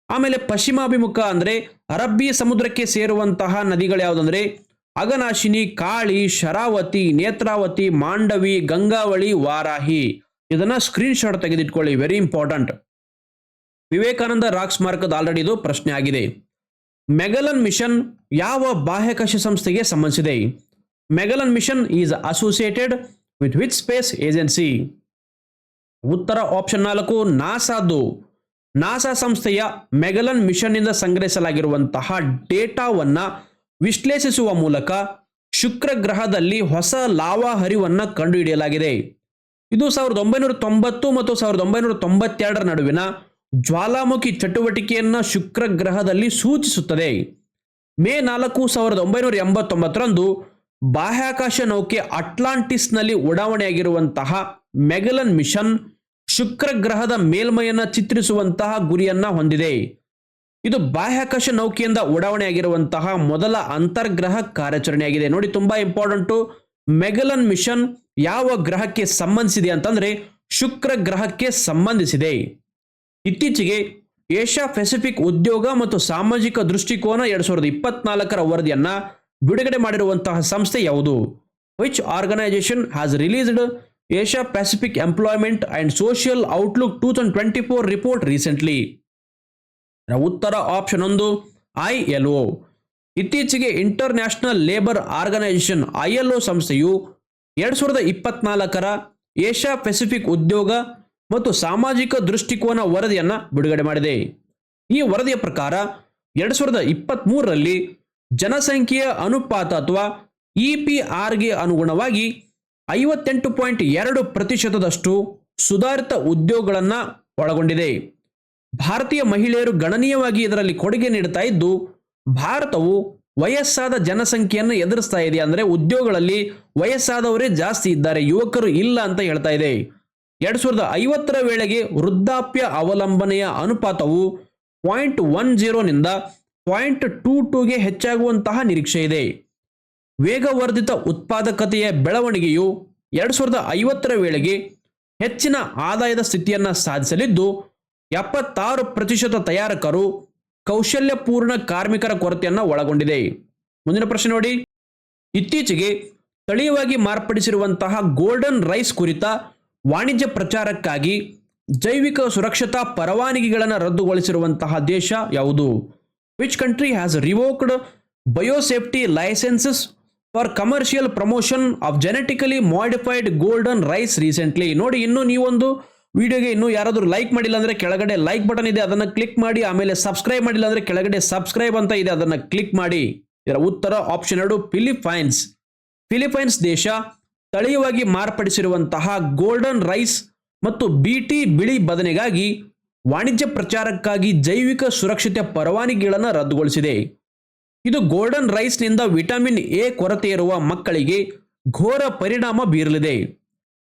ಆಮೇಲೆ ಪಶ್ಚಿಮಾಭಿಮುಖ ಅಂದರೆ ಅರಬ್ಬಿ ಸಮುದ್ರಕ್ಕೆ ಸೇರುವಂತಹ ನದಿಗಳು ಯಾವುದಂದ್ರೆ ಅಗನಾಶಿನಿ, ಕಾಳಿ, ಶರಾವತಿ, ನೇತ್ರಾವತಿ, ಮಾಂಡವಿ, ಗಂಗಾವಳಿ, ವಾರಾಹಿ. ಇದನ್ನ ಸ್ಕ್ರೀನ್ ಶಾಟ್ ತೆಗೆದಿಟ್ಕೊಳ್ಳಿ ವೆರಿ ಇಂಪಾರ್ಟೆಂಟ್ ವಿವೇಕಾನಂದ ರಾಕ್ ಸ್ಮಾರಕದ ಆಲ್ರೆಡಿ ಇದು ಪ್ರಶ್ನೆ ಆಗಿದೆ. ಮೆಗಲನ್ ಮಿಷನ್ ಯಾವ ಬಾಹ್ಯಾಕಾಶ ಸಂಸ್ಥೆಗೆ ಸಂಬಂಧಿಸಿದೆ? Magellan mission is associated with which space agency ಉತ್ತರ ಆಪ್ಷನ್ ನಾಲ್ಕು, ನಾಸಾದು. ನಾಸಾ ಸಂಸ್ಥೆಯ ಮೆಗಲನ್ ಮಿಷನ್ನಿಂದ ಸಂಗ್ರಹಿಸಲಾಗಿರುವಂತಹ ಡೇಟಾವನ್ನ ವಿಶ್ಲೇಷಿಸುವ ಮೂಲಕ ಶುಕ್ರ ಗ್ರಹದಲ್ಲಿ ಹೊಸ ಲಾವಾ ಹರಿವನ್ನು ಕಂಡುಹಿಡಿಯಲಾಗಿದೆ. ಇದು ಸಾವಿರದ ಒಂಬೈನೂರ ತೊಂಬತ್ತು ಮತ್ತು ಸಾವಿರದ ಒಂಬೈನೂರ ತೊಂಬತ್ತೆರಡರ ನಡುವಿನ ಜ್ವಾಲಾಮುಖಿ ಚಟುವಟಿಕೆಯನ್ನು ಶುಕ್ರ ಗ್ರಹದಲ್ಲಿ ಸೂಚಿಸುತ್ತದೆ. ಮೇ ನಾಲ್ಕು, ಸಾವಿರದ ಒಂಬೈನೂರ ಎಂಬತ್ತೊಂಬತ್ತರಂದು ಬಾಹ್ಯಾಕಾಶ ನೌಕೆ ಅಟ್ಲಾಂಟಿಸ್ನಲ್ಲಿ ಉಡಾವಣೆಯಾಗಿರುವಂತಹ ಮೆಗಲನ್ ಮಿಷನ್ ಶುಕ್ರ ಗ್ರಹದ ಮೇಲ್ಮೈಯನ್ನು ಚಿತ್ರಿಸುವಂತಹ ಗುರಿಯನ್ನ ಹೊಂದಿದೆ. ಇದು ಬಾಹ್ಯಾಕಾಶ ನೌಕೆಯಿಂದ ಉಡಾವಣೆಯಾಗಿರುವಂತಹ ಮೊದಲ ಅಂತರ್ಗ್ರಹ ಕಾರ್ಯಾಚರಣೆಯಾಗಿದೆ. ನೋಡಿ, ತುಂಬಾ ಇಂಪಾರ್ಟೆಂಟು ಮೆಗಲನ್ ಮಿಷನ್ ಯಾವ ಗ್ರಹಕ್ಕೆ ಸಂಬಂಧಿಸಿದೆ ಅಂತಂದ್ರೆ ಶುಕ್ರ ಗ್ರಹಕ್ಕೆ ಸಂಬಂಧಿಸಿದೆ. ಇತ್ತೀಚೆಗೆ ಏಷ್ಯಾ ಪೆಸಿಫಿಕ್ ಉದ್ಯೋಗ ಮತ್ತು ಸಾಮಾಜಿಕ ದೃಷ್ಟಿಕೋನ ಎರಡ್ ಸಾವಿರದ ಇಪ್ಪತ್ನಾಲ್ಕರ ವರದಿಯನ್ನ ಬಿಡುಗಡೆ ಮಾಡಿರುವಂತಹ ಸಂಸ್ಥೆ ಯಾವುದು? Which organisation has released Asia Pacific employment and social outlook two thousand twenty four report recently ಉತ್ತರ ಆಪ್ಷನ್ ಒಂದು ಐ ಎಲ್ ಒ ಇತ್ತೀಚೆಗೆ international labour organisation I L O ಸಂಸ್ಥೆಯು ಎರಡು ಸಾವಿರದ ಇಪ್ಪತ್ನಾಲ್ಕರ ಏಷ್ಯಾ ಪೆಸಿಫಿಕ್ ಉದ್ಯೋಗ ಮತ್ತು ಸಾಮಾಜಿಕ ದೃಷ್ಟಿಕೋನ ವರದಿಯನ್ನು ಬಿಡುಗಡೆ ಮಾಡಿದೆ. ಈ ವರದಿಯ ಪ್ರಕಾರ ಎರಡು ಸಾವಿರದ ಇಪ್ಪತ್ತ್ ಮೂರರಲ್ಲಿ ಜನಸಂಖ್ಯೆಯ ಅನುಪಾತ ಅಥವಾ ಇ ಪಿ ಆರ್ಗೆ ಅನುಗುಣವಾಗಿ ಐವತ್ತೆಂಟು ಪಾಯಿಂಟ್ ಎರಡು ಪ್ರತಿಶತದಷ್ಟು ಸುಧಾರಿತ ಉದ್ಯೋಗಗಳನ್ನು ಒಳಗೊಂಡಿದೆ. ಭಾರತೀಯ ಮಹಿಳೆಯರು ಗಣನೀಯವಾಗಿ ಇದರಲ್ಲಿ ಕೊಡುಗೆ ನೀಡುತ್ತಾ ಇದ್ದು, ಭಾರತವು ವಯಸ್ಸಾದ ಜನಸಂಖ್ಯೆಯನ್ನು ಎದುರಿಸ್ತಾ ಇದೆ ಅಂದರೆ ಉದ್ಯೋಗಗಳಲ್ಲಿ ವಯಸ್ಸಾದವರೇ ಜಾಸ್ತಿ ಇದ್ದಾರೆ, ಯುವಕರು ಇಲ್ಲ ಅಂತ ಹೇಳ್ತಾ ಇದೆ. ಎರಡು ಸಾವಿರದ ಐವತ್ತರ ವೇಳೆಗೆ ವೃದ್ಧಾಪ್ಯ ಅವಲಂಬನೆಯ ಅನುಪಾತವು ಪಾಯಿಂಟ್ ಒನ್ ಜೀರೋನಿಂದ ಪಾಯಿಂಟ್ ಟೂ ಟೂಗೆ ಹೆಚ್ಚಾಗುವಂತಹ ನಿರೀಕ್ಷೆ ಇದೆ. ವೇಗವರ್ಧಿತ ಉತ್ಪಾದಕತೆಯ ಬೆಳವಣಿಗೆಯು ಎರಡು ಸಾವಿರದ ಐವತ್ತರ ವೇಳೆಗೆ ಹೆಚ್ಚಿನ ಆದಾಯದ ಸ್ಥಿತಿಯನ್ನು ಸಾಧಿಸಲಿದ್ದು, ಎಪ್ಪತ್ತಾರು ಪ್ರತಿಶತ ತಯಾರಕರು ಕೌಶಲ್ಯಪೂರ್ಣ ಕಾರ್ಮಿಕರ ಕೊರತೆಯನ್ನು ಒಳಗೊಂಡಿದೆ. ಮುಂದಿನ ಪ್ರಶ್ನೆ ನೋಡಿ. ಇತ್ತೀಚೆಗೆ ಸ್ಥಳೀಯವಾಗಿ ಮಾರ್ಪಡಿಸಿರುವಂತಹ ಗೋಲ್ಡನ್ ರೈಸ್ ಕುರಿತ ವಾಣಿಜ್ಯ ಪ್ರಚಾರಕ್ಕಾಗಿ ಜೈವಿಕ ಸುರಕ್ಷತಾ ಪರವಾನಗಿಗಳನ್ನು ರದ್ದುಗೊಳಿಸಿರುವಂತಹ ದೇಶ ಯಾವುದು? Which country has revoked biosafety licences for commercial promotion of genetically modified golden rice recently ನೋಡಿ, ಇನ್ನೂ ನೀವೊಂದು ವಿಡಿಯೋಗೆ ಇನ್ನೂ ಯಾರಾದರೂ ಲೈಕ್ ಮಾಡಿಲ್ಲ ಅಂದರೆ ಕೆಳಗಡೆ ಲೈಕ್ ಬಟನ್ ಇದೆ, ಅದನ್ನು ಕ್ಲಿಕ್ ಮಾಡಿ, ಆಮೇಲೆ ಸಬ್ಸ್ಕ್ರೈಬ್ ಮಾಡಿಲ್ಲ ಅಂದರೆ ಕೆಳಗಡೆ ಸಬ್ಸ್ಕ್ರೈಬ್ ಅಂತ ಇದೆ, ಅದನ್ನು ಕ್ಲಿಕ್ ಮಾಡಿ. ಇದರ ಉತ್ತರ ಆಪ್ಷನ್ ಎರಡು ಫಿಲಿಪೈನ್ಸ್ ಫಿಲಿಪೈನ್ಸ್ ದೇಶ ಸ್ಥಳೀಯವಾಗಿ ಮಾರ್ಪಡಿಸಿರುವಂತಹ ಗೋಲ್ಡನ್ ರೈಸ್ ಮತ್ತು ಬಿಟಿ ಬಿಳಿ ಬದನೆಗಾಗಿ ವಾಣಿಜ್ಯ ಪ್ರಚಾರಕ್ಕಾಗಿ ಜೈವಿಕ ಸುರಕ್ಷತೆ ಪರವಾನಗಿಗಳನ್ನು ರದ್ದುಗೊಳಿಸಿದೆ. ಇದು ಗೋಲ್ಡನ್ ರೈಸ್ನಿಂದ ವಿಟಮಿನ್ ಎ ಕೊರತೆ ಇರುವ ಮಕ್ಕಳಿಗೆ ಘೋರ ಪರಿಣಾಮ ಬೀರಲಿದೆ.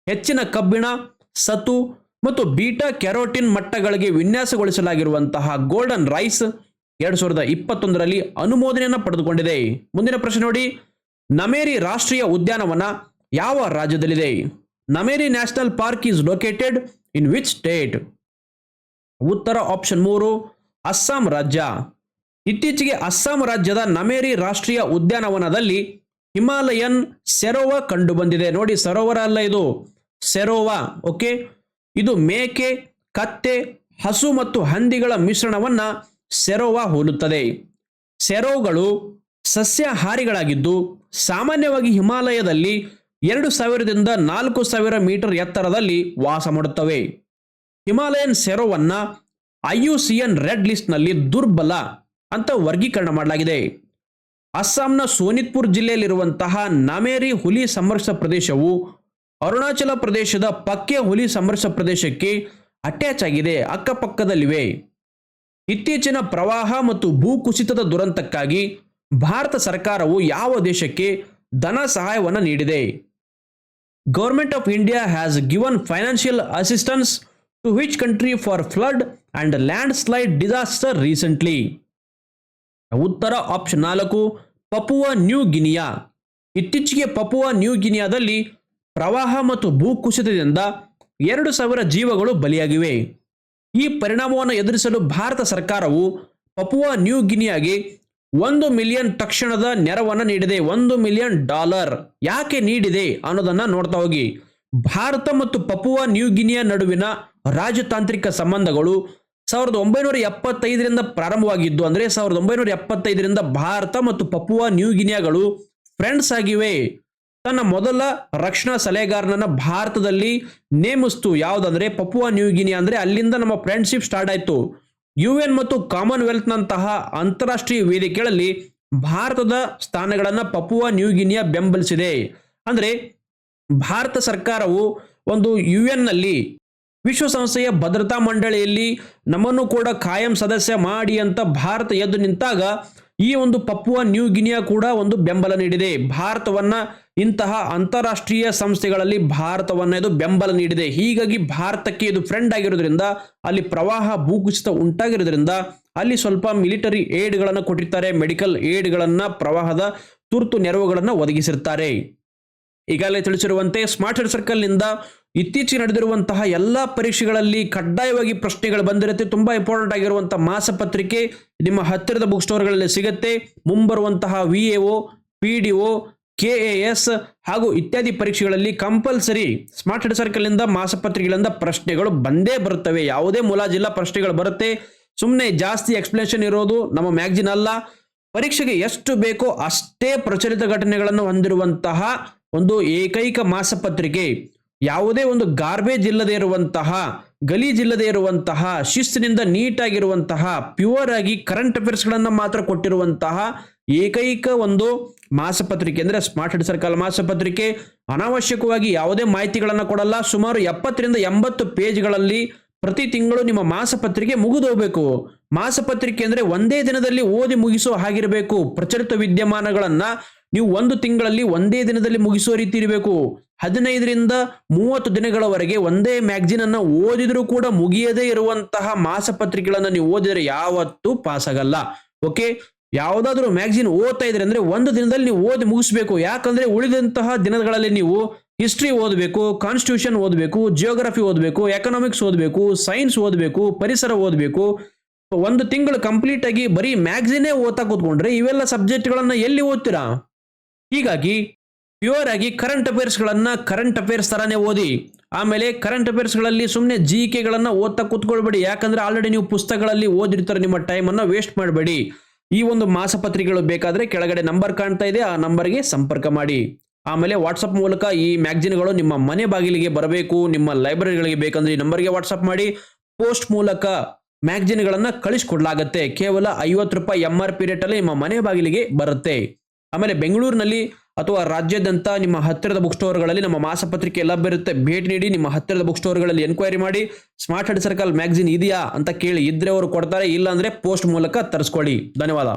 ಹೆಚ್ಚಿನ ಕಬ್ಬಿಣ ಸತು ಮತ್ತು ಬೀಟಾ ಕ್ಯಾರೋಟಿನ್ ಮಟ್ಟಗಳಿಗೆ ವಿನ್ಯಾಸಗೊಳಿಸಲಾಗಿರುವಂತಹ ಗೋಲ್ಡನ್ ರೈಸ್ ಎರಡು ಸಾವಿರದ ಇಪ್ಪತ್ತೊಂದರಲ್ಲಿ ಅನುಮೋದನೆಯನ್ನು ಪಡೆದುಕೊಂಡಿದೆ. ಮುಂದಿನ ಪ್ರಶ್ನೆ ನೋಡಿ. ನಮೇರಿ ರಾಷ್ಟ್ರೀಯ ಉದ್ಯಾನವನ ಯಾವ ರಾಜ್ಯದಲ್ಲಿದೆ? Nameri national park is located in which state? ಉತ್ತರ ಆಪ್ಷನ್ ಮೂರು, ಅಸ್ಸಾಂ ರಾಜ್ಯ. ಇತ್ತೀಚೆಗೆ ಅಸ್ಸಾಂ ರಾಜ್ಯದ ನಮೇರಿ ರಾಷ್ಟ್ರೀಯ ಉದ್ಯಾನವನದಲ್ಲಿ ಹಿಮಾಲಯನ್ ಸೆರೋವ ಕಂಡುಬಂದಿದೆ. ನೋಡಿ, ಸರೋವರ ಅಲ್ಲ ಇದು. Serow, okay? ಇದು ಮೇಕೆ, ಕತ್ತೆ, ಹಸು ಮತ್ತು ಹಂದಿಗಳ ಮಿಶ್ರಣವನ್ನ ಸೆರೋವಾ ಹೋಲುತ್ತದೆ. ಸೆರೋಗಳು ಸಸ್ಯಾಹಾರಿಗಳಾಗಿದ್ದು, ಸಾಮಾನ್ಯವಾಗಿ ಹಿಮಾಲಯದಲ್ಲಿ ಎರಡು ಸಾವಿರದಿಂದ ನಾಲ್ಕು ಸಾವಿರ ಮೀಟರ್ ಎತ್ತರದಲ್ಲಿ ವಾಸ ಮಾಡುತ್ತವೆ. ಹಿಮಾಲಯನ್ ಸೆರೋವನ್ನ ಐಯುಸಿಎನ್ ರೆಡ್ ಲಿಸ್ಟ್ನಲ್ಲಿ ದುರ್ಬಲ ಅಂತ ವರ್ಗೀಕರಣ ಮಾಡಲಾಗಿದೆ. ಅಸ್ಸಾಂನ ಸೋನಿತ್ಪುರ್ ಜಿಲ್ಲೆಯಲ್ಲಿರುವಂತಹ ನಮೇರಿ ಹುಲಿ ಸಂರಕ್ಷಿತ ಪ್ರದೇಶವು ಅರುಣಾಚಲ ಪ್ರದೇಶದ ಪಕ್ಕೆ ಹುಲಿ ಸಂರಕ್ಷಿತ ಪ್ರದೇಶಕ್ಕೆ ಅಟ್ಯಾಚ್ ಆಗಿದೆ, ಅಕ್ಕಪಕ್ಕದಲ್ಲಿವೆ. ಇತ್ತೀಚಿನ ಪ್ರವಾಹ ಮತ್ತು ಭೂಕುಸಿತದ ದುರಂತಕ್ಕಾಗಿ ಭಾರತ ಸರ್ಕಾರವು ಯಾವ ದೇಶಕ್ಕೆ ಧನ ಸಹಾಯವನ್ನು ನೀಡಿದೆ? Government of India has given financial assistance to which country for flood and landslide disaster recently ಉತ್ತರ ಆಪ್ಷನ್ ನಾಲ್ಕು ಪಪುವ ನ್ಯೂ ಗಿನಿಯಾ ಇತ್ತೀಚೆಗೆ ಪಪುವ ನ್ಯೂ ಗಿನಿಯಾದಲ್ಲಿ ಪ್ರವಾಹ ಮತ್ತು ಭೂಕುಸಿತದಿಂದ ಎರಡು ಸಾವಿರ ಜೀವಗಳು ಬಲಿಯಾಗಿವೆ. ಈ ಪರಿಣಾಮವನ್ನು ಎದುರಿಸಲು ಭಾರತ ಸರ್ಕಾರವು ಪಪುವ ನ್ಯೂ ಗಿನಿಯಾಗೆ ಒಂದು ಮಿಲಿಯನ್ ತಕ್ಷಣದ ನೆರವನ್ನು ನೀಡಿದೆ. ಒಂದು ಮಿಲಿಯನ್ ಡಾಲರ್ ಯಾಕೆ ನೀಡಿದೆ ಅನ್ನೋದನ್ನು ನೋಡ್ತಾ ಹೋಗಿ. ಭಾರತ ಮತ್ತು ಪಪುವ ನ್ಯೂ ಗಿನಿಯಾ ನಡುವಿನ ರಾಜತಾಂತ್ರಿಕ ಸಂಬಂಧಗಳು ಸಾವಿರದ ಒಂಬೈನೂರ ಎಪ್ಪತ್ತೈದರಿಂದ ಪ್ರಾರಂಭವಾಗಿದ್ದು, ಅಂದರೆ ಸಾವಿರದ ಒಂಬೈನೂರ ಎಪ್ಪತ್ತೈದರಿಂದ ಭಾರತ ಮತ್ತು ಪಪುವ ನ್ಯೂ ಗಿನಿಯಾಗಳು ಫ್ರೆಂಡ್ಸ್ ಆಗಿವೆ. ತನ್ನ ಮೊದಲ ರಕ್ಷಣಾ ಸಲಹೆಗಾರನನ್ನು ಭಾರತದಲ್ಲಿ ನೇಮಿಸ್ತು. ಯಾವುದಂದ್ರೆ ಪಪುವ ನ್ಯೂ ಗಿನಿಯಾ ಅಂದರೆ ಅಲ್ಲಿಂದ ನಮ್ಮ ಫ್ರೆಂಡ್ಶಿಪ್ ಸ್ಟಾರ್ಟ್ ಆಯಿತು. ಯು ಎನ್ ಮತ್ತು ಕಾಮನ್ವೆಲ್ತ್ನಂತಹ ಅಂತಾರಾಷ್ಟ್ರೀಯ ವೇದಿಕೆಗಳಲ್ಲಿ ಭಾರತದ ಸ್ಥಾನಗಳನ್ನು ಪಪುವ ನ್ಯೂ ಗಿನಿಯಾ ಬೆಂಬಲಿಸಿದೆ. ಅಂದ್ರೆ ಭಾರತ ಸರ್ಕಾರವು ಒಂದು ಯು ನಲ್ಲಿ ವಿಶ್ವಸಂಸ್ಥೆಯ ಭದ್ರತಾ ಮಂಡಳಿಯಲ್ಲಿ ನಮ್ಮನ್ನು ಕೂಡ ಕಾಯಂ ಸದಸ್ಯ ಮಾಡಿ ಅಂತ ಭಾರತ ಎದ್ದು ನಿಂತಾಗ ಈ ಒಂದು ಪಪ್ಪುವ ನ್ಯೂ ಗಿನಿಯಾ ಕೂಡ ಒಂದು ಬೆಂಬಲ ನೀಡಿದೆ. ಭಾರತವನ್ನ ಇಂತಹ ಅಂತಾರಾಷ್ಟ್ರೀಯ ಸಂಸ್ಥೆಗಳಲ್ಲಿ ಭಾರತವನ್ನ ಇದು ಬೆಂಬಲ ನೀಡಿದೆ. ಹೀಗಾಗಿ ಭಾರತಕ್ಕೆ ಇದು ಫ್ರೆಂಡ್ ಆಗಿರೋದ್ರಿಂದ, ಅಲ್ಲಿ ಪ್ರವಾಹ ಭೂಕುಸಿತ ಉಂಟಾಗಿರೋದ್ರಿಂದ, ಅಲ್ಲಿ ಸ್ವಲ್ಪ ಮಿಲಿಟರಿ ಏಡ್ಗಳನ್ನು ಕೊಟ್ಟಿರ್ತಾರೆ. ಮೆಡಿಕಲ್ ಏಡ್ಗಳನ್ನು ಪ್ರವಾಹದ ತುರ್ತು ನೆರವುಗಳನ್ನು ಒದಗಿಸಿರ್ತಾರೆ. ಈಗಾಗಲೇ ತಿಳಿಸಿರುವಂತೆ ಸ್ಮಾರ್ಟ್ ಸರ್ಕಲ್ನಿಂದ ಇತ್ತೀಚೆಗೆ ನಡೆದಿರುವಂತಹ ಎಲ್ಲ ಪರೀಕ್ಷೆಗಳಲ್ಲಿ ಕಡ್ಡಾಯವಾಗಿ ಪ್ರಶ್ನೆಗಳು ಬಂದಿರುತ್ತೆ. ತುಂಬಾ ಇಂಪಾರ್ಟೆಂಟ್ ಆಗಿರುವಂತಹ ಮಾಸಪತ್ರಿಕೆ ನಿಮ್ಮ ಹತ್ತಿರದ ಬುಕ್ ಸ್ಟೋರ್ಗಳಲ್ಲಿ ಸಿಗುತ್ತೆ. ಮುಂಬರುವಂತಹ V A O P D O K A S ಹಾಗೂ ಇತ್ಯಾದಿ ಪರೀಕ್ಷೆಗಳಲ್ಲಿ ಕಂಪಲ್ಸರಿ ಸ್ಮಾರ್ಟ್ ಹೆಡ್ ಸರ್ಕಲ್ನಿಂದ ಮಾಸಪತ್ರಿಕೆಗಳಿಂದ ಪ್ರಶ್ನೆಗಳು ಬಂದೇ ಬರುತ್ತವೆ. ಯಾವುದೇ ಮುಲಾಜಿಲ್ಲ ಪ್ರಶ್ನೆಗಳು ಬರುತ್ತೆ. ಸುಮ್ಮನೆ ಜಾಸ್ತಿ ಎಕ್ಸ್ಪ್ಲನೇಷನ್ ಇರೋದು ನಮ್ಮ ಮ್ಯಾಗ್ಜಿನ್ ಅಲ್ಲ. ಪರೀಕ್ಷೆಗೆ ಎಷ್ಟು ಬೇಕೋ ಅಷ್ಟೇ ಪ್ರಚಲಿತ ಘಟನೆಗಳನ್ನು ಹೊಂದಿರುವಂತಹ ಒಂದು ಏಕೈಕ ಮಾಸಪತ್ರಿಕೆ, ಯಾವುದೇ ಒಂದು ಗಾರ್ಬೇಜ್ ಇಲ್ಲದೆ ಇರುವಂತಹ ಗಲೀಜಿಲ್ಲದೆ ಇರುವಂತಹ, ಶಿಸ್ತಿನಿಂದ ನೀಟಾಗಿರುವಂತಹ ಪ್ಯೂರ್ ಆಗಿ ಕರೆಂಟ್ ಅಫೇರ್ಸ್ಗಳನ್ನು ಮಾತ್ರ ಕೊಟ್ಟಿರುವಂತಹ ಏಕೈಕ ಒಂದು ಮಾಸಪತ್ರಿಕೆ ಅಂದರೆ ಸ್ಮಾರ್ಟ್ ಹೆಡ್ ಸರ್ಕಲ್ ಮಾಸಪತ್ರಿಕೆ. ಅನಾವಶ್ಯಕವಾಗಿ ಯಾವುದೇ ಮಾಹಿತಿಗಳನ್ನು ಕೊಡಲ್ಲ. ಸುಮಾರು ಎಪ್ಪತ್ತರಿಂದ ಎಂಬತ್ತು ಪೇಜ್ಗಳಲ್ಲಿ ಪ್ರತಿ ತಿಂಗಳು ನಿಮ್ಮ ಮಾಸಪತ್ರಿಕೆ ಮುಗಿದು ಹೋಗಬೇಕು ಮಾಸಪತ್ರಿಕೆ ಅಂದರೆ ಒಂದೇ ದಿನದಲ್ಲಿ ಓದಿ ಮುಗಿಸೋ ಹಾಗಿರಬೇಕು. ಪ್ರಚಲಿತ ವಿದ್ಯಮಾನಗಳನ್ನ ನೀವು ಒಂದು ತಿಂಗಳಲ್ಲಿ ಒಂದೇ ದಿನದಲ್ಲಿ ಮುಗಿಸೋ ರೀತಿ ಇರಬೇಕು. ಹದಿನೈದರಿಂದ ಮೂವತ್ತು ದಿನಗಳವರೆಗೆ ಒಂದೇ ಮ್ಯಾಗ್ಜಿನ್ ಅನ್ನ ಓದಿದ್ರೂ ಕೂಡ ಮುಗಿಯದೇ ಇರುವಂತಹ ಮಾಸಪತ್ರಿಕೆಗಳನ್ನು ನೀವು ಓದಿದರೆ ಯಾವತ್ತೂ ಪಾಸ್ ಓಕೆ ಯಾವುದಾದ್ರೂ ಮ್ಯಾಗ್ಜಿನ್ ಓದ್ತಾ ಇದ್ರೆ ಅಂದ್ರೆ ಒಂದು ದಿನದಲ್ಲಿ ನೀವು ಓದಿ ಮುಗಿಸ್ಬೇಕು. ಯಾಕಂದ್ರೆ ಉಳಿದಂತಹ ದಿನಗಳಲ್ಲಿ ನೀವು ಹಿಸ್ಟ್ರಿ ಓದಬೇಕು ಕಾನ್ಸ್ಟಿಟ್ಯೂಷನ್ ಓದಬೇಕು ಜಿಯೋಗ್ರಫಿ ಓದಬೇಕು ಎಕನಾಮಿಕ್ಸ್ ಓದಬೇಕು ಸೈನ್ಸ್ ಓದಬೇಕು, ಪರಿಸರ ಓದಬೇಕು. ಒಂದು ತಿಂಗಳು ಕಂಪ್ಲೀಟ್ ಆಗಿ ಬರೀ ಮ್ಯಾಗ್ಝಿನೇ ಓದ್ತಾ ಕೂತ್ಕೊಂಡ್ರೆ ಇವೆಲ್ಲ ಸಬ್ಜೆಕ್ಟ್ಗಳನ್ನ ಎಲ್ಲಿ ಓದ್ತೀರಾ? ಹೀಗಾಗಿ ಪ್ಯೂರ್ ಆಗಿ ಕರೆಂಟ್ ಅಫೇರ್ಸ್ಗಳನ್ನು ಕರೆಂಟ್ ಅಫೇರ್ಸ್ ಥರನೇ ಓದಿ. ಆಮೇಲೆ ಕರೆಂಟ್ ಅಫೇರ್ಸ್ಗಳಲ್ಲಿ ಸುಮ್ಮನೆ ಜಿ ಕೆಗಳನ್ನು ಓದ್ತಾ ಕೂತ್ಕೊಳ್ಬೇಡಿ. ಯಾಕಂದ್ರೆ ಆಲ್ರೆಡಿ ನೀವು ಪುಸ್ತಕಗಳಲ್ಲಿ ಓದಿರ್ತಾರೆ ನಿಮ್ಮ ಟೈಮನ್ನು ವೇಸ್ಟ್ ಮಾಡಬೇಡಿ. ಈ ಒಂದು ಮಾಸಪತ್ರಿಕೆಗಳು ಬೇಕಾದ್ರೆ ಕೆಳಗಡೆ ನಂಬರ್ ಕಾಣ್ತಾ ಇದೆ. ಆ ನಂಬರ್ಗೆ ಸಂಪರ್ಕ ಮಾಡಿ. ಆಮೇಲೆ ವಾಟ್ಸಪ್ ಮೂಲಕ ಈ ಮ್ಯಾಗ್ಜಿನ್ಗಳು ನಿಮ್ಮ ಮನೆ ಬಾಗಿಲಿಗೆ ಬರಬೇಕು. ನಿಮ್ಮ ಲೈಬ್ರರಿಗಳಿಗೆ ಬೇಕಂದ್ರೆ ಈ ನಂಬರ್ಗೆ ವಾಟ್ಸಪ್ ಮಾಡಿ. ಪೋಸ್ಟ್ ಮೂಲಕ ಮ್ಯಾಗ್ಜಿನ್ಗಳನ್ನ ಕಳಿಸ್ಕೊಡ್ಲಾಗತ್ತೆ. ಕೇವಲ ಐವತ್ತು ರೂಪಾಯಿ ಎಂ ಆರ್ ಪಿ ರೇಟಲ್ಲಿ ನಿಮ್ಮ ಮನೆ ಬಾಗಿಲಿಗೆ ಬರುತ್ತೆ. ಆಮೇಲೆ ಬೆಂಗಳೂರಿನಲ್ಲಿ ಅಥವಾ ರಾಜ್ಯಾದ್ಯಂತ ನಿಮ್ಮ ಹತ್ತಿರದ ಬುಕ್ ಸ್ಟೋರ್ಗಳಲ್ಲಿ ನಮ್ಮ ಮಾಸಪತ್ರಿಕೆ ಲಭ್ಯರುತ್ತೆ ಭೇಟಿ ನೀಡಿ ನಿಮ್ಮ ಹತ್ತಿರದ ಬುಕ್ ಸ್ಟೋರ್ಗಳಲ್ಲಿ ಎನ್ಕ್ವೈರಿ ಮಾಡಿ ಸ್ಮಾರ್ಟ್ ಹೆಡ್ ಸರ್ಕಲ್ ಮ್ಯಾಗಝಿನ್ ಇದೆಯಾ ಅಂತ ಕೇಳಿ ಇದ್ರೆ ಅವರು ಕೊಡ್ತಾರೆ, ಇಲ್ಲ ಅಂದ್ರೆ ಪೋಸ್ಟ್ ಮೂಲಕ ತರಿಸ್ಕೊಳ್ಳಿ. ಧನ್ಯವಾದ.